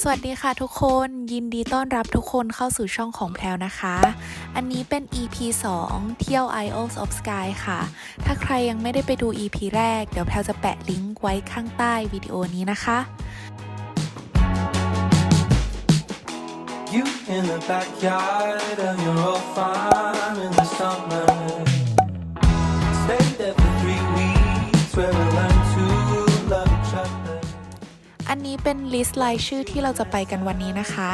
สวัสดีค่ะทุกคนยินดีต้อนรับทุกคนเข้าสู่ช่องของแพลวนะคะ อันนี้เป็น EP 2 เที่ยว Isles of Sky ค่ะ ถ้าใครยังไม่ได้ไปดู EP แรก เดี๋ยวแพลวจะแปะลิงก์ไว้ข้างใต้วิดีโอนี้นะคะ You in the backyard of your old farm in the summer. Stay there เป็นลิสต์รายชื่อที่เราจะไปกันวันนี้นะคะ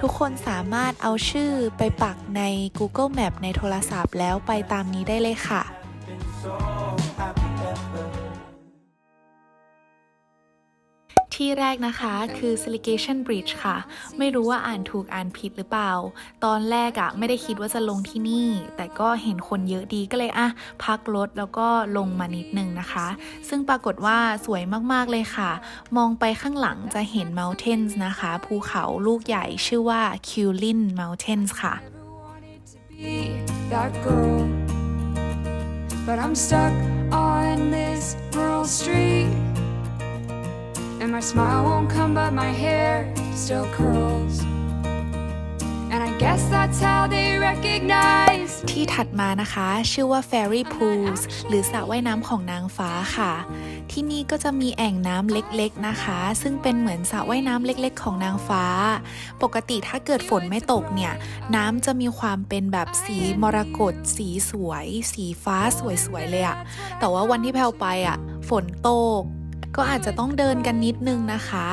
ทุกคนสามารถเอาชื่อไปปักใน Google Map ในโทรศัพท์แล้วไปตามนี้ได้เลยค่ะ ที่แรกนะคะคือ Siligation Bridge ค่ะ ไม่รู้ว่าอ่านถูกอ่านผิดหรือเปล่า ตอนแรกอะไม่ได้คิดว่าจะลงที่นี่ แต่ก็เห็นคนเยอะดีก็เลยอะพักรถแล้วก็ลงมานิดนึงนะคะ ซึ่งปรากฏว่าสวยมากๆเลยค่ะ มองไปข้างหลังจะเห็น Mountains นะคะ ภูเขาลูกใหญ่ชื่อว่า Kulin Mountains ค่ะ that girl. But I'm stuck on this rural street. And my smile won't come, but my hair still curls. And I guess that's how they recognize ที่ถัดมานะคะ ชื่อว่า Fairy Pools หรือสระว่ายน้ำของนางฟ้าค่ะ ที่นี่ก็จะมีแอ่งน้ำเล็กๆนะคะ ซึ่งเป็นเหมือนสระว่ายน้ำเล็กๆ ของนางฟ้า ปกติถ้าเกิดฝนไม่ตกเนี่ย น้ำจะมีความเป็นแบบสีมรกตสีสวย สีฟ้าสวยๆเลยอะแต่ว่าวันที่แพลวไปอะฝนตก ก็อาจจะต้องเดินกันนิดนึงนะคะ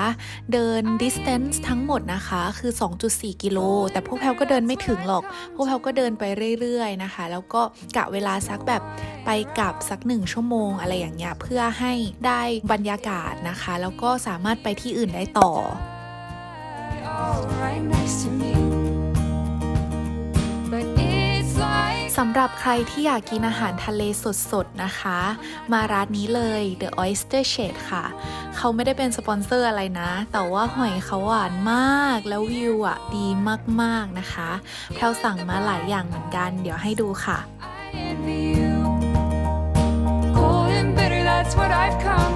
เดิน distance ทั้งหมดนะคะคือ 2.4 กิโล แต่พวกแพลก็เดินไม่ถึงหรอก พวกแพลก็เดินไปเรื่อยๆนะคะ แล้วก็กะเวลาสักแบบไปกลับสักหนึ่งชั่วโมงอะไรอย่างเงี้ยเพื่อให้ได้บรรยากาศนะคะ แล้วก็สามารถไปที่อื่นได้ต่อ But สำหรับใครที่อยากกินอาหารทะเลสดๆนะคะ มาร้านนี้เลย The Oyster Shade ค่ะ เขาไม่ได้เป็นสปอนเซอร์อะไรนะ แต่ว่าหอยเขาหวานมากแล้ววิวอะดีมากๆนะคะแพลวสั่งมาหลายอย่างเหมือนกัน เดี๋ยวให้ดูค่ะ I envy you. Cold and bitter, that's what I've come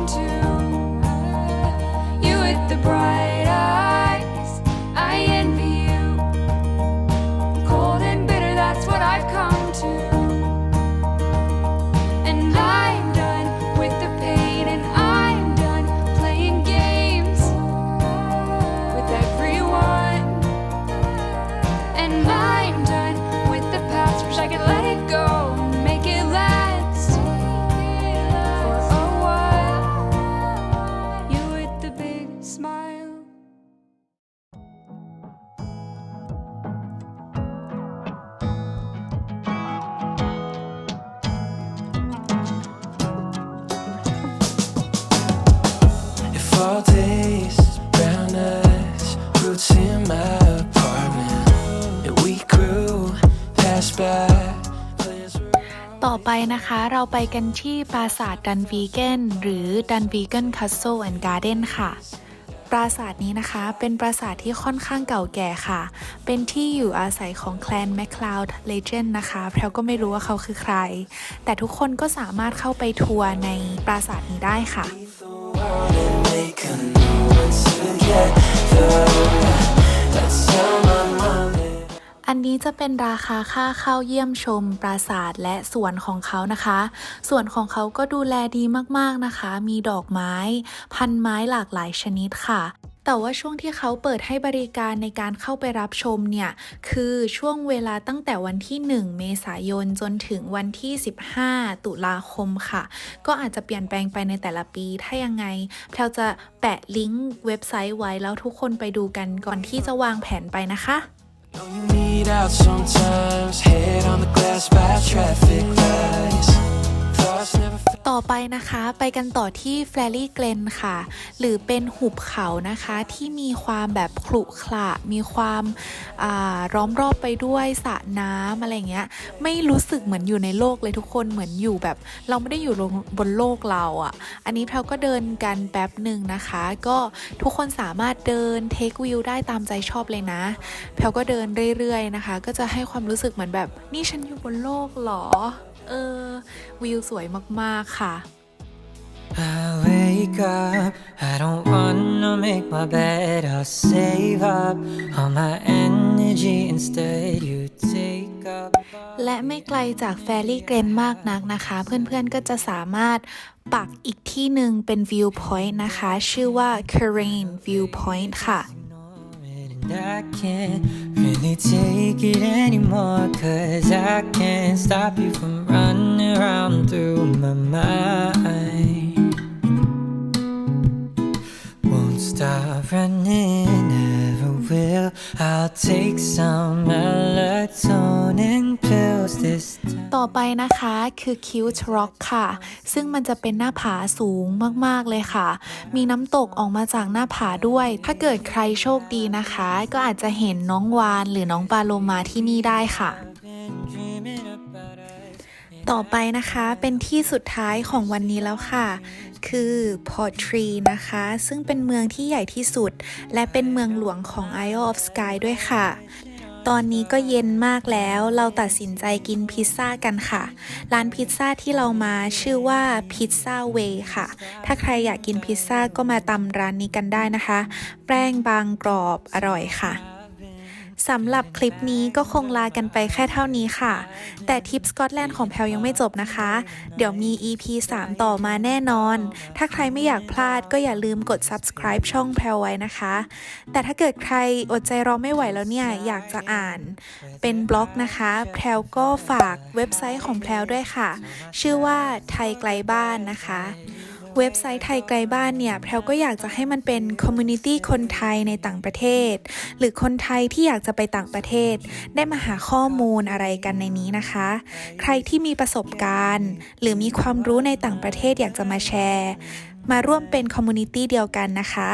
all days, brown eyes, roots in my apartment. And we grew, past by. ต่อไปนะคะเราไปกันที่ปราสาทดันวีเกนหรือดันวีเกนคัสโซแอนด์การ์เดนค่ะ ปราสาทนี้นะคะเป็นปราสาทที่ค่อนข้างเก่าแก่ค่ะ เป็นที่อยู่อาศัยของแคลนแมคลาวด์เลเจนนะคะแพรวก็ไม่รู้ว่าเขาคือใคร แต่ทุกคนก็สามารถเข้าไปทัวร์ในปราสาทนี้ได้ค่ะ นี้จะเป็นราคาค่าเข้าเยี่ยมชมปราสาทและสวนของเขานะคะ สวนของเขาก็ดูแลดีมากๆนะคะ มีดอกไม้ พันไม้หลากหลายชนิดค่ะ แต่ว่าช่วงที่เขาเปิดให้บริการในการเข้าไปรับชมเนี่ย คือช่วงเวลาตั้งแต่วันที่ 1 เมษายนจนถึงวันที่ 15 ตุลาคมค่ะ ก็อาจจะเปลี่ยนแปลงไปในแต่ละปี ถ้ายังไงแพลวจะแปะลิงก์เว็บไซต์ไว้แล้วทุกคนไปดูกันก่อนที่จะวางแผนไปนะคะ Know you need out sometimes. Head on the glass by traffic lights. ต่อไปนะคะไปกันต่อที่แฟลลี่เกลนค่ะ หรือเป็นหุบเขานะคะที่มีความแบบขรุขระมีความอ่าล้อมรอบไปด้วยสระน้ำอะไรเงี้ยไม่รู้สึกเหมือนอยู่ในโลกเลยทุกคนเหมือนอยู่แบบ เราไม่ได้อยู่บนโลกเราอะ่ะ อันนี้เราก็เดินกันแป๊บหนึ่งนะคะ ก็ทุกคนสามารถเดินเทควิวได้ตามใจชอบเลยนะแพลก็เดินเรื่อยๆนะคะ ก็จะให้ความรู้สึกเหมือนแบบนี่ฉันอยู่บนโลกหรอ เออ วิวสวยมากๆค่ะ I wake up, I don't want no make my bed, I'll save up all my energy instead. You take up. และไม่ไกลจากแฟรี่เกรนมากนักนะคะ เพื่อนๆก็จะสามารถปักอีกที่หนึ่งเป็น viewpoint นะคะ ชื่อว่า Karain Viewpoint ค่ะ And I can't really take it anymore. Cause I can't stop you from running around through my mind. Won't stop running, never will. I'll take some melatonin. ต่อไปนะคะคือ Cute Rock ค่ะ ซึ่งมันจะเป็นหน้าผาสูงมากๆเลยค่ะ มีน้ำตกออกมาจากหน้าผาด้วย ถ้าเกิดใครโชคดีนะคะ ก็อาจจะเห็นน้องวานหรือน้องปลาโลมาที่นี่ได้ค่ะต่อไปนะคะเป็นที่สุดท้ายของวันนี้แล้วค่ะ คือ Port Tree นะคะ ซึ่งเป็นเมืองที่ใหญ่ที่สุด และเป็นเมืองหลวงของ Isle of Sky ด้วยค่ะ ตอนนี้ก็เย็นมากแล้ว เราตัดสินใจกินพิซซ่ากันค่ะ ร้านพิซซ่าที่เรามาชื่อว่าพิซซ่าเวค่ะ ถ้าใครอยากกินพิซซ่าก็มาตำร้านนี้กันได้นะคะ แป้งบางกรอบอร่อยค่ะ สำหรับคลิปนี้ก็คงลากันไปแค่เท่านี้ค่ะ แต่ทิปสกอตแลนด์ของแพลยังไม่จบนะคะ เดี๋ยวมี EP 3 ต่อมาแน่นอน ถ้าใครไม่อยากพลาดก็อย่าลืมกด subscribe ช่องแพลไว้นะคะ แต่ถ้าเกิดใครอดใจรอไม่ไหวแล้วเนี่ย อยากจะอ่านเป็นบล็อกนะคะ แพลก็ฝากเว็บไซต์ของแพลด้วยค่ะ ชื่อว่าไทยไกลบ้านนะคะ เว็บไซต์ไทยไกลบ้านเนี่ยแพรวก็อยากจะให้มันเป็นคอมมูนิตี้คนไทยในต่างประเทศ หรือคนไทยที่อยากจะไปต่างประเทศ ได้มาหาข้อมูลอะไรกันในนี้นะคะ ใครที่มีประสบการณ์ หรือมีความรู้ในต่างประเทศอยากจะมาแชร์ มาร่วมเป็นคอมมูนิตี้เดียวกันนะคะ